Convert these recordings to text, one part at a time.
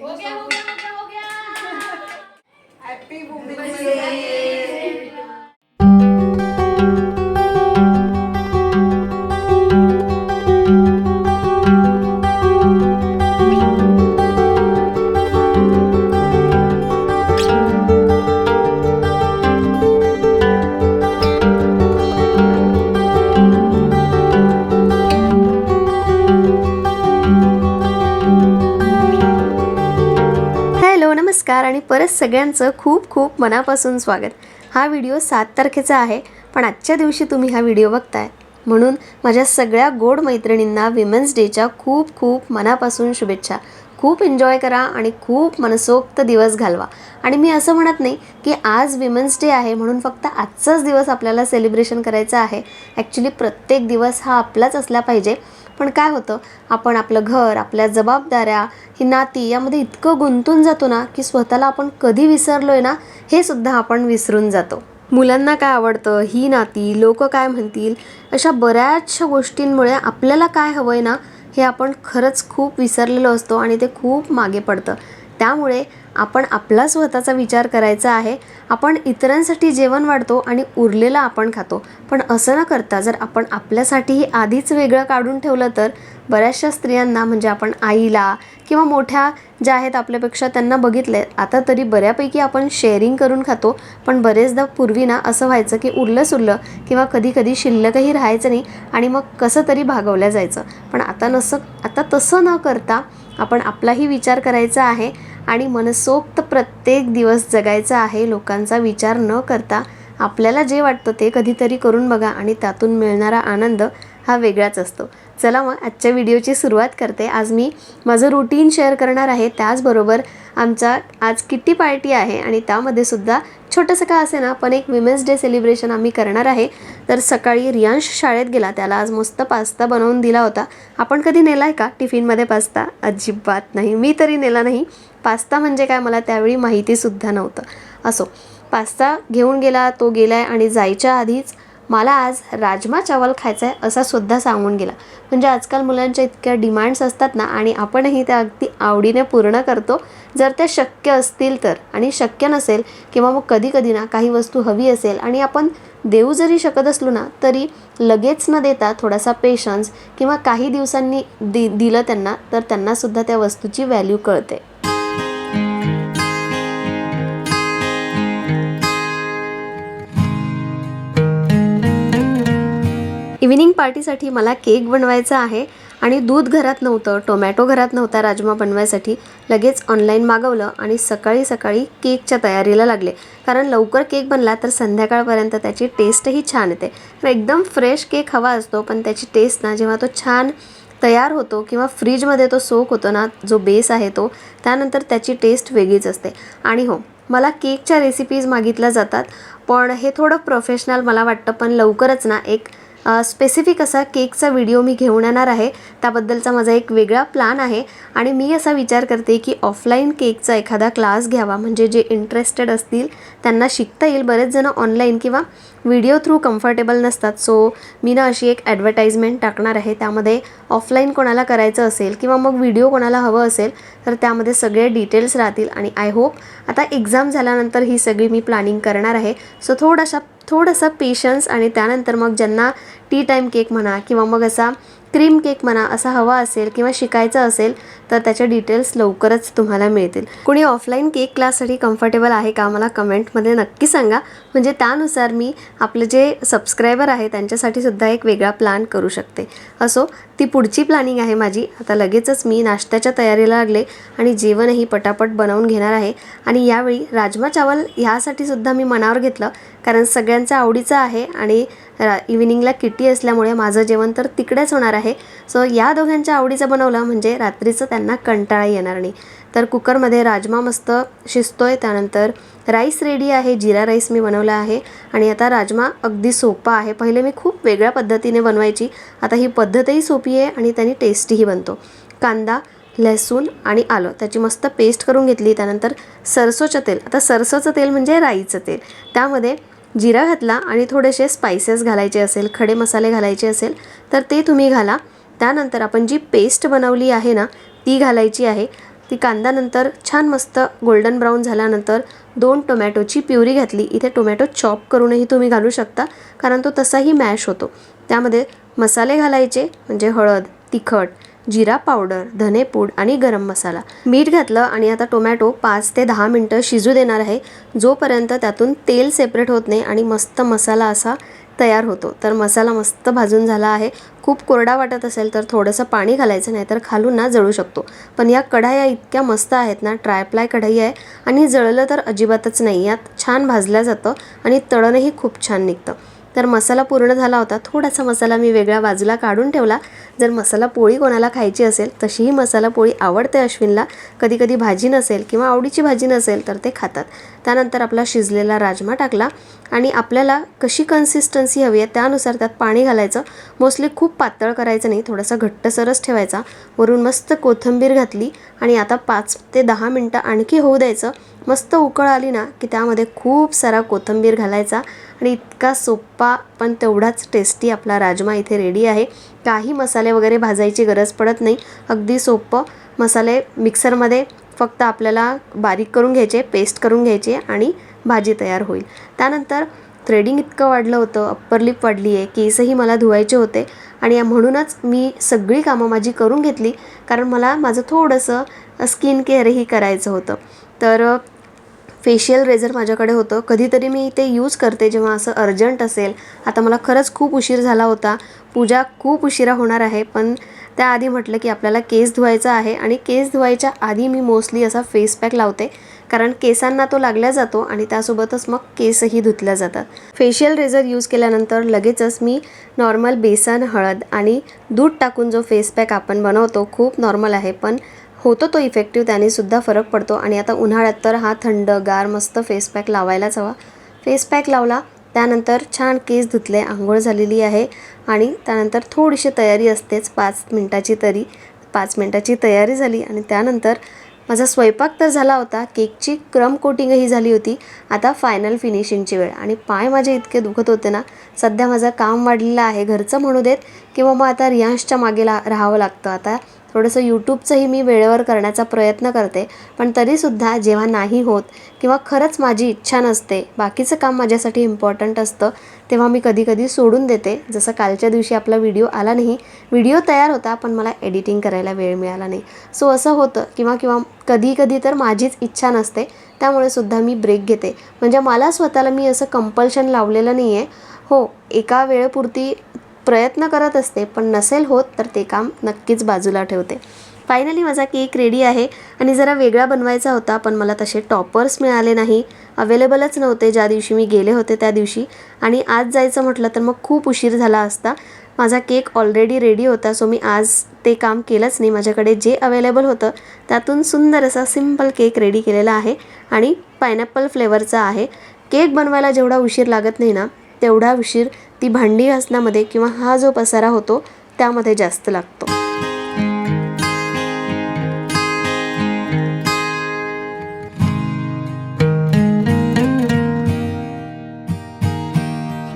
हो गया हो नमस्कार आणि परत सगळ्यांचं खूप खूप मनापासून स्वागत. हा व्हिडिओ सात तारखेचा आहे पण आजच्या दिवशी तुम्ही हा व्हिडिओ बघताय. म्हणून माझ्या सगळ्या गोड मैत्रिणींना विमेन्स डेच्या खूप खूप मनापासून शुभेच्छा. खूप एन्जॉय करा आणि खूप मनसोक्त दिवस घालवा. आणि मी असं म्हणत नाही की आज विमेन्स डे आहे म्हणून फक्त आजचाच दिवस आपल्याला सेलिब्रेशन करायचं आहे. ॲक्च्युली प्रत्येक दिवस हा आपलाच असला पाहिजे. पण काय होतं आपण आपलं घर आपल्या जबाबदाऱ्या ही नाती यामध्ये इतकं गुंतून जातो ना की स्वतःला आपण कधी विसरलो आहे ना हे सुद्धा आपण विसरून जातो. मुलांना काय आवडतं ही नाती लोक काय म्हणतील अशा बऱ्याचशा गोष्टींमुळे आपल्याला काय हवं आहे ना हे आपण खरंच खूप विसरलेलो असतो आणि ते खूप मागे पडतं. त्यामुळे आपण आपला स्वतःचा विचार करायचा आहे. आपण इतरांसाठी जेवण वाढतो आणि उरलेलं आपण खातो. पण असं न करता जर आपण आपल्यासाठीही आधीच वेगळं काढून ठेवलं तर बऱ्याचशा स्त्रियांना म्हणजे आपण आईला किंवा मोठ्या ज्या आहेत आपल्यापेक्षा त्यांना बघितले आता तरी बऱ्यापैकी आपण शेअरिंग करून खातो. पण बरेचदा पूर्वी ना असं व्हायचं की उरलं सुरलं किंवा कधी कधी शिल्लकही राहायचं नाही आणि मग कसं तरी भागवलं जायचं. पण आता नसं आता तसं न करता आपण आपलाही विचार करायचा आहे. आणि मनसोक्त प्रत्येक दिवस जगायचा आहे लोकांचा विचार न करता आपल्याला जे वाटतं ते कधीतरी करून बघा आणि त्यातून मिळणारा आनंद हा वेगळाच असतो. चला मग आजच्या व्हिडिओची सुरुवात करते. आज मी माझं रुटीन शेअर करणार आहे. त्याचबरोबर आमचा आज किट्टी पार्टी आहे आणि त्यामध्ये सुद्धा छोटंसं का असे ना पण एक विमेन्स डे सेलिब्रेशन आम्ही करणार आहे. तर सकाळी रियांश शाळेत गेला. त्याला आज मस्त पास्ता बनवून दिला होता. आपण कधी नेला आहे का? टिफिनमध्ये पास्ता? अजिबात नाही. मी तरी नेला नाही. पास्ता म्हणजे काय मला त्यावेळी माहितीसुद्धा नव्हतं. असो पास्ता घेऊन गेला तो गेला आहे आणि जायच्या आधीच मला आज राजमा चावल खायचा आहे असा सुद्धा सांगून गेला. म्हणजे आजकाल मुलांच्या इतक्या डिमांड्स असतात ना आणि आपणही त्या अगदी आवडीने पूर्ण करतो. जर त्या शक्य असतील तर आणि शक्य नसेल किंवा मग कधी कधी ना काही वस्तू हवी असेल आणि आपण देऊ जरी शकत असलो ना तरी लगेच न देता थोडासा पेशन्स किंवा काही दिवसांनी दि दिलं त्यांना तर त्यांनासुद्धा त्या वस्तूची व्हॅल्यू कळते. इव्हिनिंग पार्टीसाठी मला केक बनवायचा आहे आणि दूध घरात नव्हतं टोमॅटो घरात नव्हता राजमा बनवायसाठी लगेच ऑनलाईन मागवलं आणि सकाळी सकाळी केकच्या तयारीला लागले. कारण लवकर केक बनला तर संध्याकाळपर्यंत त्याची टेस्टही छान येते. तर एकदम फ्रेश केक हवा असतो पण त्याची टेस्ट ना जेव्हा तो छान तयार होतो किंवा फ्रीजमध्ये तो सोक होतो ना जो बेस आहे तो त्यानंतर त्याची टेस्ट वेगळीच असते. आणि हो मला केकच्या रेसिपीज मागितल्या जातात पण हे थोडं प्रोफेशनल मला वाटतं पण लवकरच ना एक स्पेसिफिक असा केकचा व्हिडिओ मी घेऊन येणार आहे. त्याबद्दलचा माझा एक वेगळा प्लॅन आहे. आणि मी असा विचार करते की ऑफलाईन केकचा एखादा क्लास घ्यावा. म्हणजे जे इंटरेस्टेड असतील त्यांना शिकता येईल. बरेच जणं ऑनलाईन किंवा व्हिडिओ थ्रू कम्फर्टेबल नसतात. सो मी ना अशी एक ॲडव्हर्टाईजमेंट टाकणार आहे. त्यामध्ये ऑफलाईन कोणाला करायचं असेल किंवा मग व्हिडिओ कोणाला हवं असेल तर त्यामध्ये सगळे डिटेल्स राहतील. आणि आय होप आता एक्झाम झाल्यानंतर ही सगळी मी प्लॅनिंग करणार आहे. सो थोडासा थोडंसं पेशन्स आणि त्यानंतर मग ज्यांना टी टाईम केक म्हणा किंवा मग असा क्रीम केक म्हणा असा हवा असेल किंवा शिकायचं असेल तर त्याच्या डिटेल्स लवकरच तुम्हाला मिळतील. कुणी ऑफलाईन केक क्लाससाठी कम्फर्टेबल आहे का मला कमेंटमध्ये नक्की सांगा. म्हणजे त्यानुसार मी आपले जे सबस्क्रायबर आहे त्यांच्यासाठी सुद्धा एक वेगळा प्लॅन करू शकते. असो ती पुढची प्लॅनिंग आहे माझी. आता लगेचच मी नाश्त्याच्या तयारीला लागले आणि जेवणही पटापट बनवून घेणार आहे. आणि यावेळी राजमा चावल ह्यासाठी सुद्धा मी मनावर घेतलं. कारण सगळ्यांचं आवडीचं आहे आणि रा इव्हिनिंगला किटी असल्यामुळे माझं जेवण तर तिकडेच होणार आहे. सो या दोघांच्या आवडीचं बनवलं. म्हणजे रात्रीचं त्यांना कंटाळा येणार नाही. तर कुकरमध्ये राजमा मस्त शिजतोय त्यानंतर राईस रेडी आहे जिरा राईस मी बनवला आहे. आणि आता राजमा अगदी सोपा आहे. पहिले मी खूप वेगळ्या पद्धतीने बनवायची. आता ही पद्धतही सोपी आहे आणि त्याने टेस्टीही बनतो. कांदा लसूण आणि आलं. त्याची मस्त पेस्ट करून घेतली. त्यानंतर सरसोचं तेल. आता सरसोचं तेल म्हणजे राईचं तेल. त्यामध्ये जिरा घातला आणि थोडेसे स्पायसेस घालायचे असेल खडे मसाले घालायचे असेल तर ते तुम्ही घाला. त्यानंतर आपण जी पेस्ट बनवली आहे ना ती घालायची आहे. ती कांदा नंतर छान मस्त गोल्डन ब्राऊन झाल्यानंतर दोन टोमॅटोची प्युरी घातली. इथे टोमॅटो चॉप करूनही तुम्ही घालू शकता कारण तो तसाही मॅश होतो. त्यामध्ये मसाले घालायचे म्हणजे हळद तिखट जिरा पावडर धनेपूड आणि गरम मसाला. मीठ घातलं आणि आता टोमॅटो पाच ते दहा मिनटं शिजू देणार आहे. जोपर्यंत त्यातून तेल सेपरेट होत नाही आणि मस्त मसाला असा तयार होतो. तर मसाला मस्त भाजून झाला आहे. खूप कोरडा वाटत असेल तर थोडंसं पाणी घालायचं नाही तर खालून ना जळू शकतो. पण या कढाया इतक्या मस्त आहेत ना ट्रायप्लाय कढाई आहे आणि जळलं तर अजिबातच नाही. यात छान भाजलं जातं आणि तळणही खूप छान निघतं. तर मसाला पूर्ण झाला होता. थोडासा मसाला मी वेगळ्या बाजूला काढून ठेवला. जर मसाला पोळी कोणाला खायची असेल तशीही मसाला पोळी आवडते अश्विनला. कधी कधी भाजी नसेल किंवा आवडीची भाजी नसेल तर ते खातात. त्यानंतर आपला शिजलेला राजमा टाकला आणि आपल्याला कशी कन्सिस्टन्सी हवी आहे त्यानुसार त्यात पाणी घालायचं. मोस्टली खूप पातळ करायचं नाही थोडासा घट्टसरच ठेवायचा. वरून मस्त कोथिंबीर घातली आणि आता पाच ते दहा मिनटं आणखी होऊ द्यायचं. मस्त उकळ आली ना की त्यामध्ये खूप सारा कोथिंबीर घालायचा आणि इतका सोप्पा पण तेवढाच टेस्टी आपला राजमा इथे रेडी आहे. काही मसाले वगैरे भाजायची गरज पडत नाही. अगदी सोपं. मसाले मिक्सरमध्ये फक्त आपल्याला बारीक करून घ्यायचे पेस्ट करून घ्यायचे आणि भाजी तयार होईल. त्यानंतर थ्रेडिंग इतकं वाढलं होतं अप्पर लिप वाढली आहे केसही मला धुवायचे होते आणि म्हणूनच मी सगळी कामं माझी करून घेतली कारण मला माझं थोडंसं स्किन केअरही करायचं होतं. तर फेशियल रेझर माझ्याकडे होतं. कधीतरी मी ते यूज करते जेव्हा असं अर्जंट असेल. आता मला खरंच खूप उशीर झाला होता. पूजा खूप उशिरा होणार आहे पण त्याआधी म्हटलं की आपल्याला केस धुवायचा आहे आणि केस धुवायच्या आधी मी मोस्टली असा फेस पॅक लावते. कारण केसांना तो लागला जातो आणि त्यासोबतच मग केसही धुतल्या जातात. फेशियल रेझर यूज केल्यानंतर लगेचच मी नॉर्मल बेसन हळद आणि दूध टाकून जो फेस पॅक आपण बनवतो खूप नॉर्मल आहे. पण होतो तो इफेक्टिव्ह त्याने सुद्धा फरक पडतो. आणि आता उन्हाळ्यात तर हा थंड गार मस्त फेस पॅक लावायलाच हवा. फेस पॅक लावला त्यानंतर छान केस धुतले आंघोळ झालेली आहे. आणि त्यानंतर थोडीशी तयारी असतेच पाच मिनटाची तरी पाच मिनटाची तयारी झाली. आणि त्यानंतर माझा स्वयंपाक तर झाला होता केकची क्रम कोटिंगही झाली होती. आता फायनल फिनिशिंगची वेळ. आणि पाय माझे इतके दुखत होते ना सध्या माझं काम वाढलेलं आहे घरचं म्हणू देत किंवा मग आता रियांशच्या मागे ला राहावं लागतं. आता थोडंसं यूट्यूबचंही मी वेळेवर करण्याचा प्रयत्न करते. पण तरीसुद्धा जेव्हा नाही होत किंवा खरंच माझी इच्छा नसते बाकीचं काम माझ्यासाठी इम्पॉर्टंट असतं तेव्हा मी कधीकधी सोडून देते. जसं कालच्या दिवशी आपला व्हिडिओ आला नाही व्हिडिओ तयार होता पण मला एडिटिंग करायला वेळ मिळाला नाही. सो असं होतं किंवा किंवा कधी कधी तर माझीच इच्छा नसते त्यामुळे सुद्धा मी ब्रेक घेते. म्हणजे मला स्वतःला मी असं कंपल्शन लावलेलं नाही आहे हो एका वेळेपुरती प्रयत्न करत असते पण नसेल होत तर ते काम नक्कीच बाजूला ठेवते. फायनली माझा केक रेडी आहे आणि जरा वेगळा बनवायचा होता पण मला तसे टॉपर्स मिळाले नाही. अवेलेबलच नव्हते ज्या दिवशी मी गेले होते त्या दिवशी. आणि आज जायचं म्हटलं तर मग खूप उशीर झाला असता. माझा केक ऑलरेडी रेडी होता सो मी आज ते काम केलंच नाही. माझ्याकडे जे अवेलेबल होतं त्यातून सुंदर असा सिंपल केक रेडी केलेला आहे आणि पायनॅपल फ्लेवरचा आहे. केक बनवायला जेवढा उशीर लागत नाही ना तेवढा उशीर ती भांडी घासण्यामध्ये किंवा हा जो पसारा होतो त्यामध्ये जास्त लागतो.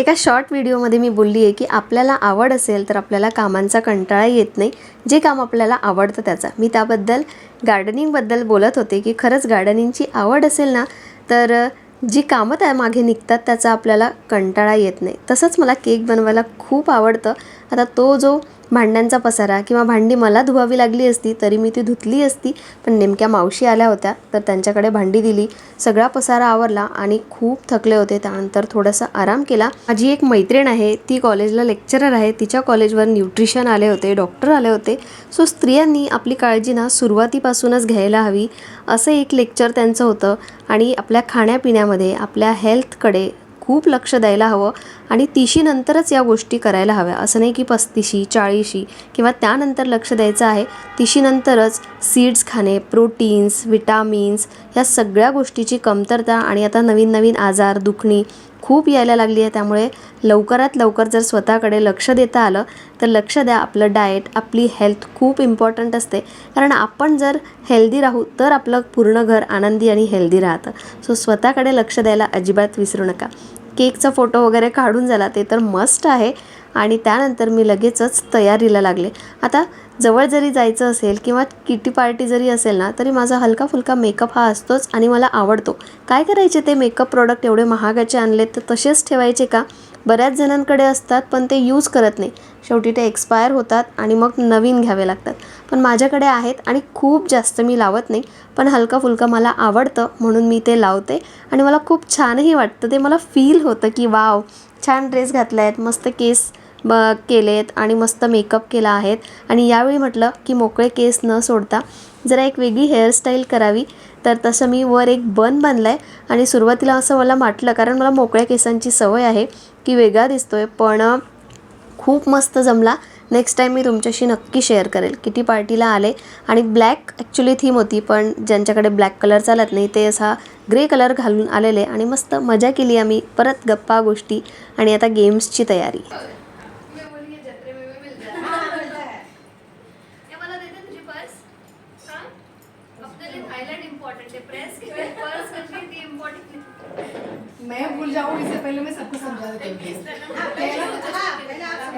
एका शॉर्ट व्हिडिओमध्ये मी बोलली आहे की आपल्याला आवड असेल तर आपल्याला कामांचा कंटाळा येत नाही. जे काम आपल्याला आवडतं त्याचा. मी त्याबद्दल गार्डनिंगबद्दल बोलत होते की खरंच गार्डनिंगची आवड असेल ना तर जी कामं त्या मागे निघतात त्याचा आपल्याला कंटाळा येत नाही. तसंच मला केक बनवायला खूप आवडतं. आता तो जो भांड्यांचा पसारा किंवा भांडी मला धुवावी लागली असती तरी मी ती धुतली असती. पण नेमक्या मावशी आल्या होत्या तर त्यांच्याकडे भांडी दिली. सगळा पसारा आवरला आणि खूप थकले होते. त्यानंतर थोडासा आराम केला. माझी एक मैत्रीण आहे ती कॉलेजला लेक्चरर आहे. तिच्या कॉलेजवर न्यूट्रिशन आले होते डॉक्टर आले होते. सो स्त्रियांनी आपली काळजी ना सुरुवातीपासूनच घ्यायला हवी असं एक लेक्चर त्यांचं होतं. आणि आपल्या खाण्यापिण्यामध्ये आपल्या हेल्थकडे खूप लक्ष द्यायला हवं आणि तिशीनंतरच या गोष्टी करायला हव्या. असं नाही की पस्तीशी चाळीशी किंवा त्यानंतर लक्ष द्यायचं आहे तिशीनंतरच सीड्स खाणे प्रोटीन्स विटामिन्स ह्या सगळ्या गोष्टीची कमतरता आणि आता नवीन नवीन आजार दुखणी खूप यायला लागली आहे. त्यामुळे लवकरात लवकर जर स्वतःकडे लक्ष देता आलं तर लक्ष द्या. आपलं डाएट आपली हेल्थ खूप इम्पॉर्टंट असते. कारण आपण जर हेल्दी राहू तर आपलं पूर्ण घर आनंदी आणि हेल्दी राहतं. सो स्वतःकडे लक्ष द्यायला अजिबात विसरू नका. केकचा फोटो वगैरे काढून झाला ते तर मस्ट आहे. आणि त्यानंतर मी लगेचच तयारीला लागले. आता जवळ जरी जायचं असेल किंवा किटी पार्टी जरी असेल ना तरी माझा हलका फुलका मेकअप हा असतोच आणि मला आवडतो. काय करायचे ते मेकअप प्रोडक्ट एवढे महागाचे आणले तर तसेच ठेवायचे का? बऱ्याच जणांकडे असतात पण ते यूज करत नाही. शेवटी ते एक्सपायर होतात आणि मग नवीन घ्यावे लागतात. पण माझ्याकडे आहेत आणि खूप जास्त मी लावत नाही पण हलका फुलका मला आवडतं म्हणून मी ते लावते आणि मला खूप छानही वाटतं. ते मला फील होतं की वाव छान ड्रेस घातला आहेत मस्त केस ब केलेत आणि मस्त मेकअप केला आहेत. आणि यावेळी म्हटलं की मोकळे केस न सोडता जरा एक वेगळी हेअरस्टाईल करावी. तर तसं मी वर एक बन बांधला आहे आणि सुरुवातीला असं मला वाटलं कारण मला मोकळ्या केसांची सवय आहे की वेगळा दिसतो आहे पण खूप मस्त जमला. नेक्स्ट टाईम मी तुमच्याशी नक्की शेअर करेल. किती पार्टीला आले आणि ब्लॅक ॲक्च्युली थीम होती पण ज्यांच्याकडे ब्लॅक कलर चालत नाही ते असा ग्रे कलर घालून आलेले आणि मस्त मजा केली आम्ही. परत गप्पा गोष्टी आणि आता गेम्सची तयारी. मैं भूल जाऊँ इससे पहले मैं सबको समझा देती हूँ।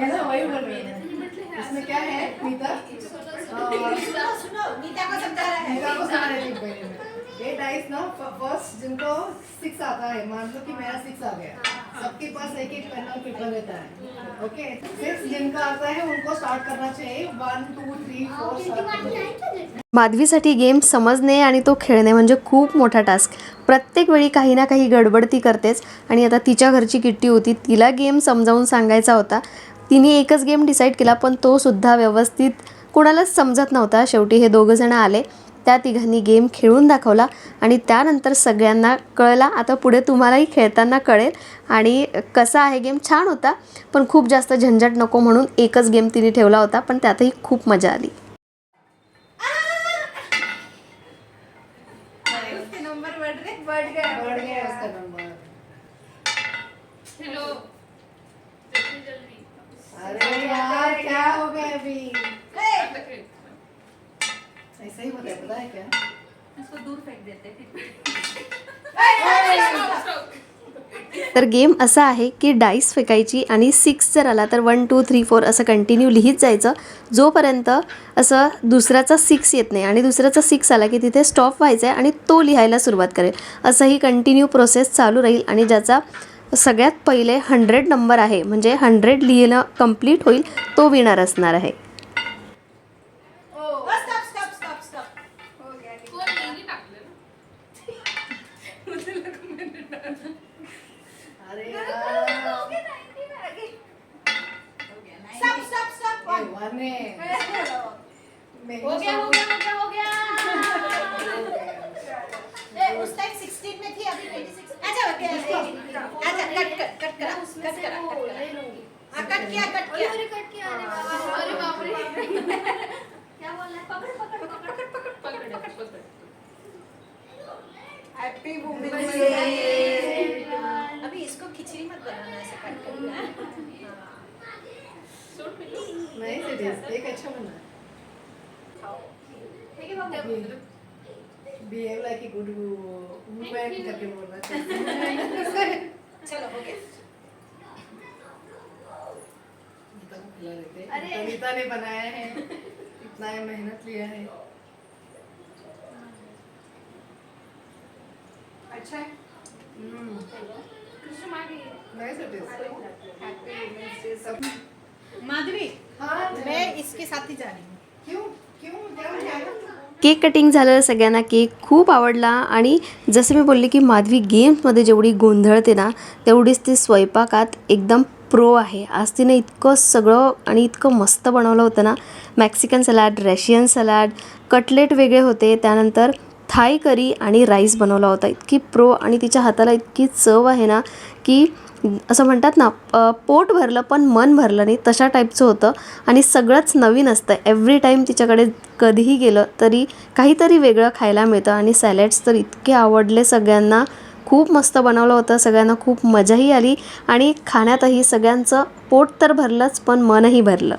ऐसा वही बोल रही है। इसमें क्या है नीता सुनो सुनो नीता को समझा रहा है। नीता को समझा रही है। पहले ये डाइस ना फर्स्ट जिनको सिक्स आता है मान लो कि मेरा सिक्स आ गया। सबके पास एक एक पेन और पेपर रहता है। ओके सिक्स जिनका आता है उनको स्टार्ट करना चाहिए। वन टू थ्री फोर माधवीसाठी गेम समजणे आणि तो खेळणे म्हणजे खूप मोठा टास्क प्रत्येक वेळी काही ना काही गडबड ती करतेच. आणि आता तिच्या घरची किट्टी होती तिला गेम समजावून सांगायचा होता. तिने एकच गेम डिसाईड केला पण तो सुद्धा व्यवस्थित कोणालाच समजत नव्हता. शेवटी हे दोघंजणं आले. त्या तिघांनी गेम खेळून दाखवला आणि त्यानंतर सगळ्यांना कळला. आता पुढे तुम्हालाही खेळताना कळेल आणि कसा आहे गेम छान होता. पण खूप जास्त झंझट नको म्हणून एकच गेम तिने ठेवला होता. पण त्यातही खूप मजा आली. होता है क्या? इसको दूर फेंक देते फिर। तर गेम असा आहे की डाईस फेकायची आणि सिक्स जर आला तर वन टू थ्री फोर असं कंटिन्यू लिहित जायचं. जोपर्यंत असं दुसऱ्याचा सिक्स येत नाही आणि दुसऱ्याचा सिक्स आला की तिथे स्टॉप व्हायचं आहे आणि तो लिहायला सुरुवात करेल. असं ही कंटिन्यू प्रोसेस चालू राहील आणि ज्याचा सगळ्यात पहिले हंड्रेड नंबर आहे म्हणजे हंड्रेड लिहिणं कंप्लीट होईल तो विनर असणार आहे. कट करा कट हाँ कट किया कट किया। अरे कट किया अरे बाबा अरे बाप रे। क्या बोल रहा है? पकड़ पकड़ पकड़ पकड़ पकड़ पकड़ पकड़। हैप्पी वुमेन डे अभी इसको खिचड़ी मत बनाना ऐसे कट करना। सूट मिलो। नहीं सीरियस एक अच्छा बना। ठीक है बाबू। Behave like a good women करके बोलना चाहिए चलो हो। गया खिला देते. अरे। तो गीता ने बनाया है इतना मेहनत लिया है. अच्छा है? हाँ मैं इसके साथ ही जा रही हूँ. क्यों? क्यों? क्या है केक कटिंग झालं सगळ्यांना केक खूप आवडला आणि जसं मी बोलले की माधवी गेम्समध्ये जेवढी गोंधळते ना तेवढीच ती स्वयंपाकात एकदम प्रो आहे. आज तिने इतकं सगळं आणि इतकं मस्त बनवलं होतं ना. Mexican salad Russian salad cutlet वेगळे होते. त्यानंतर थाई करी आणि राईस बनवला होता. इतकी प्रो आणि तिच्या हाताला इतकी चव आहे ना की असं म्हणतात ना पोट भरलं पण मन भरलं नाही. तशा टाईपचं होतं आणि सगळंच नवीन असतं. एव्हरी टाईम तिच्याकडे कधीही गेलं तरी काहीतरी वेगळं खायला मिळतं आणि सॅलड्स तर इतके आवडले सगळ्यांना. खूप मस्त बनवलं होतं सगळ्यांना खूप मजाही आली आणि खाण्यातही सगळ्यांचं पोट तर भरलंच पण मनही भरलं.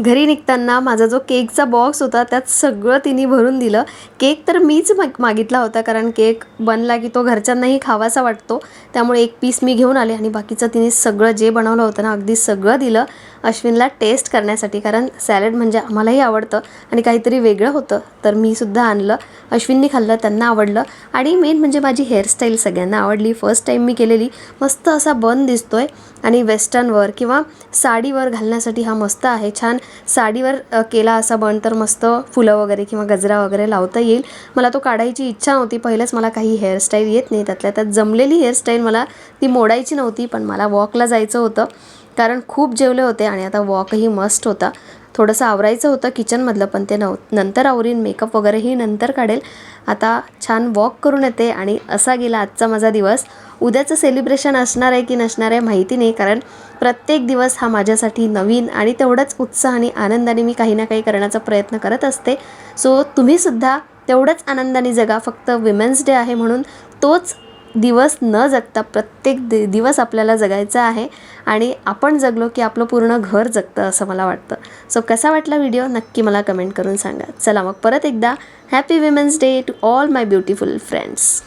घरी निघताना माझा जो केकचा बॉक्स होता त्यात सगळं तिने भरून दिलं. केक तर मीच माग मागितला होता कारण केक बनला की तो घरच्यांनाही खावासा वाटतो. त्यामुळे एक पीस मी घेऊन आले आणि बाकीचं तिने सगळं जे बनवलं होतं ना अगदी सगळं दिलं. अश्विनला टेस्ट करण्यासाठी कारण सॅलड म्हणजे आम्हालाही आवडतं आणि काहीतरी वेगळं होतं. तर मी सुद्धा आणलं. अश्विननी खाल्लं त्यांना आवडलं. आणि मेन म्हणजे माझी हेअरस्टाईल सगळ्यांना आवडली. फर्स्ट टाईम मी केलेली. मस्त असा बन आहे आणि वेस्टर्नवर किंवा साडीवर घालण्यासाठी हा मस्त आहे. छान साडीवर केला असा बन तर मस्त फुलं वगैरे किंवा गजरा वगैरे लावता येईल. मला तो काढायची इच्छा नव्हती. पहिलंच मला काही हेअरस्टाईल येत नाही त्यातल्या त्यात. जमलेली हेअरस्टाईल मला ती मोडायची नव्हती पण मला वॉकला जायचं होतं. कारण खूप जेवले होते आणि आता वॉकही मस्ट होता. थोडंसं आवरायचं होतं किचनमधलं पण ते नव नंतर आवरीन मेकअप वगैरेही नंतर काढेल. आता छान वॉक करून येते आणि असा गेला आजचा माझा दिवस. उद्याचं सेलिब्रेशन असणार आहे की नसणार आहे माहिती नाही कारण प्रत्येक दिवस हा माझ्यासाठी नवीन आणि तेवढंच उत्साह आणि आनंदाने मी काही ना काही करण्याचा प्रयत्न करत असते. सो तुम्हीसुद्धा तेवढंच आनंदाने जगा. फक्त विमेन्स डे आहे म्हणून तोच दिवस न जगता प्रत्येक दि दिवस आपल्याला जगायचा आहे आणि आपण जगलो की आपलं पूर्ण घर जगतं असं मला वाटतं. सो कसा वाटला व्हिडिओ नक्की मला कमेंट करून सांगा. चला मग परत एकदा. Happy women's day to all my beautiful friends